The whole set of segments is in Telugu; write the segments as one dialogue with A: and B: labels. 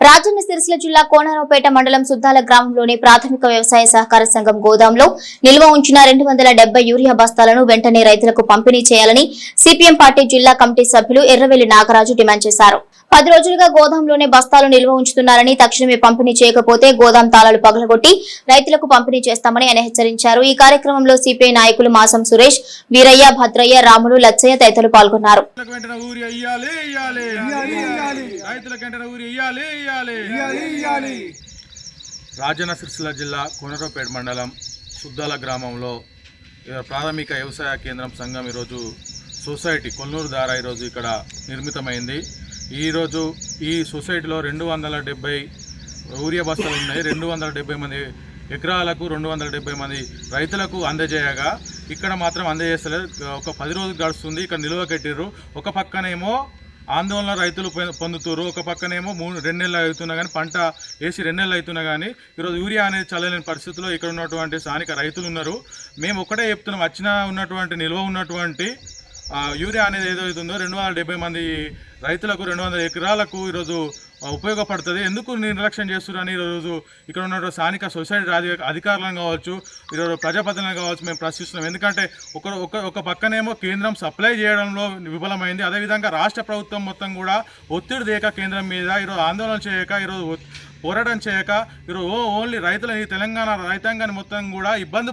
A: రాజన్న సిరిసిల్ల జిల్లా కోనరావుపేట మండలం సుద్దాల గ్రామంలోని ప్రాథమిక వ్యవసాయ సహకార సంఘం గోదాంలో నిల్వ ఉంచిన రెండు వందల యూరియా బస్తాలను వెంటనే రైతులకు పంపిణీ చేయాలని సిపిఎం పార్టీ జిల్లా కమిటీ సభ్యులు ఎర్రవెల్లి నాగరాజు డిమాండ్ చేశారు. పది రోజులుగా గోదాంలోనే బస్తాలు నిల్వ ఉంచుతున్నారని తక్షణమే పంపిణీ చేయకపోతే గోదాం తాళాలు పగలగొట్టి రైతులకు పంపిణీ చేస్తామని ఆయన హెచ్చరించారు. ఈ కార్యక్రమంలో సిపిఐ నాయకులు మాసం సురేష్ వీరయ్య భద్రయ్య రాములు లచ్చయ్య తదితరులు పాల్గొన్నారు.
B: రాజన్న సిరిసిల్ల జిల్లా కొనరపేట మండలం సుద్దాల గ్రామంలో ప్రాథమిక వ్యవసాయ కేంద్రం సంఘం ఈరోజు సొసైటీ కొల్లూరు ద్వారా ఈరోజు ఇక్కడ నిర్మితమైంది. ఈరోజు ఈ సొసైటీలో రెండు వందల డెబ్బై యూరియా బస్తాలు ఉన్నాయి. రెండు వందల డెబ్బై మంది ఎకరాలకు రెండు వందల డెబ్బై మంది రైతులకు అందజేయగా ఇక్కడ మాత్రం అందజేస్తలేదు. ఒక పది రోజులు గడుస్తుంది. ఇక్కడ నిల్వ కట్టిర్రు. ఒక పక్కనేమో ఆందోళన రైతులు పొ- ఒక పక్కనేమో మూడు రెండు నెలలు అవుతున్నా కానీ పంట వేసి రెండు నెలలు అవుతున్నా కానీ ఈరోజు యూరియా అనేది చల్లలేని పరిస్థితిలో ఇక్కడ ఉన్నటువంటి స్థానిక రైతులు ఉన్నారు. మేము ఒకటే చెప్తున్నాం. వచ్చిన ఉన్నటువంటి నిల్వ ఉన్నటువంటి యూరియా అనేది ఏదైతుందో రెండు వందల డెబ్బై మంది రైతులకు రెండు వందల ఎకరాలకు ఈరోజు ఉపయోగపడుతుంది. ఎందుకు నిర్లక్ష్యం చేస్తున్నారని ఈరోజు ఇక్కడ ఉన్న స్థానిక సొసైటీ అధికారులను కావచ్చు ఈరోజు ప్రజాప్రతినిధులను కావచ్చు మేము ప్రశ్నిస్తున్నాం. ఎందుకంటే ఒక ఒక ఒక పక్కనేమో కేంద్రం సప్లై చేయడంలో విఫలమైంది. అదేవిధంగా రాష్ట్ర ప్రభుత్వం మొత్తం కూడా ఒత్తిడి దేక కేంద్రం మీద ఈరోజు ఆందోళన చేయక ఈరోజు పోరాటం చేయక ఈరోజు ఓ- ఓన్లీ రైతుల తెలంగాణ రైతాంగాన్ని మొత్తం కూడా ఇబ్బంది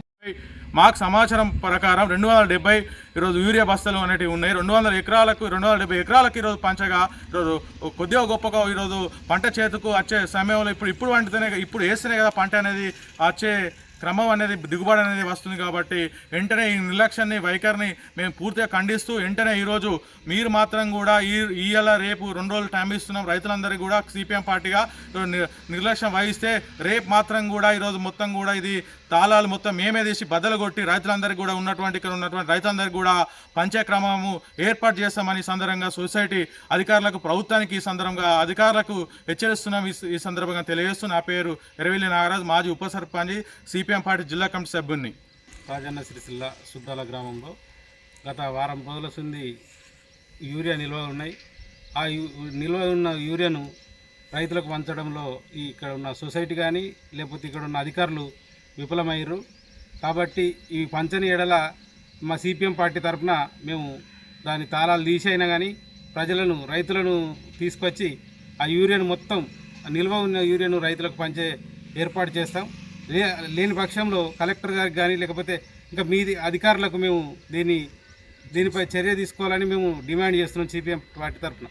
B: మాకు సమాచారం ప్రకారం రెండు వందల డెబ్బై ఈరోజు యూరియా బస్తాలు అనేటివి ఉన్నాయి. రెండు వందల ఎకరాలకు రెండు వందల డెబ్బై ఎకరాలకు ఈరోజు పంచగా ఈరోజు కొద్దిగా గొప్పగా ఈరోజు పంట చేతికు వచ్చే సమయంలో ఇప్పుడు ఇప్పుడు వండితేనే ఇప్పుడు వేస్తేనే కదా పంట అనేది వచ్చే క్రమం అనేది దిగుబడి అనేది వస్తుంది కాబట్టి వెంటనే ఈ నిర్లక్ష్యాన్ని వైఖరిని మేము పూర్తిగా ఖండిస్తూ వెంటనే ఈరోజు మీరు మాత్రం కూడా ఈ ఇయ్యాల రేపు రెండు రోజులు టైం ఇస్తున్నాం. రైతులందరికీ కూడా సిపిఎం పార్టీగా నిర్లక్ష్యం వహిస్తే రేపు మాత్రం కూడా ఈరోజు మొత్తం కూడా ఇది తాళాలు మొత్తం మేమే తీసి బద్దలు కొట్టి రైతులందరికీ కూడా ఉన్నటువంటి ఇక్కడ ఉన్నటువంటి రైతులందరికీ కూడా పంచే క్రమము ఏర్పాటు చేస్తామని సందర్భంగా సొసైటీ అధికారులకు ప్రభుత్వానికి ఈ సందర్భంగా అధికారులకు హెచ్చరిస్తున్నాం. ఈ- సందర్భంగా తెలియజేస్తూ నా పేరు ఎరవిల్లి నాగరాజు మాజీ ఉప సర్పంచ్ సిపిఎం పార్టీ జిల్లా కమిటీ సభ్యుని
C: రాజన్న సిరిసిల్ల సుద్దాల గ్రామంలో గత వారం రోజుల సుంది యూరియా నిల్వ ఉన్నాయి. ఆ నిల్వ ఉన్న యూరియాను రైతులకు పంచడంలో ఇక్కడ ఉన్న సొసైటీ కానీ లేకపోతే ఇక్కడ ఉన్న అధికారులు విఫలమయ్యారు. కాబట్టి ఈ పంచని ఎడల మా సిపిఎం పార్టీ తరఫున మేము దాని తాళాలు తీసైనా కానీ ప్రజలను రైతులను తీసుకొచ్చి ఆ యూరియాను మొత్తం ఆ నిల్వ ఉన్న యూరియాను రైతులకు పంచే ఏర్పాటు చేస్తాం. లేని పక్షంలో కలెక్టర్ గారికి కానీ లేకపోతే ఇంకా మీది అధికారులకు మేము దీన్ని దీనిపై చర్య తీసుకోవాలని మేము డిమాండ్ చేస్తున్నాం సిపిఎం పార్టీ తరఫున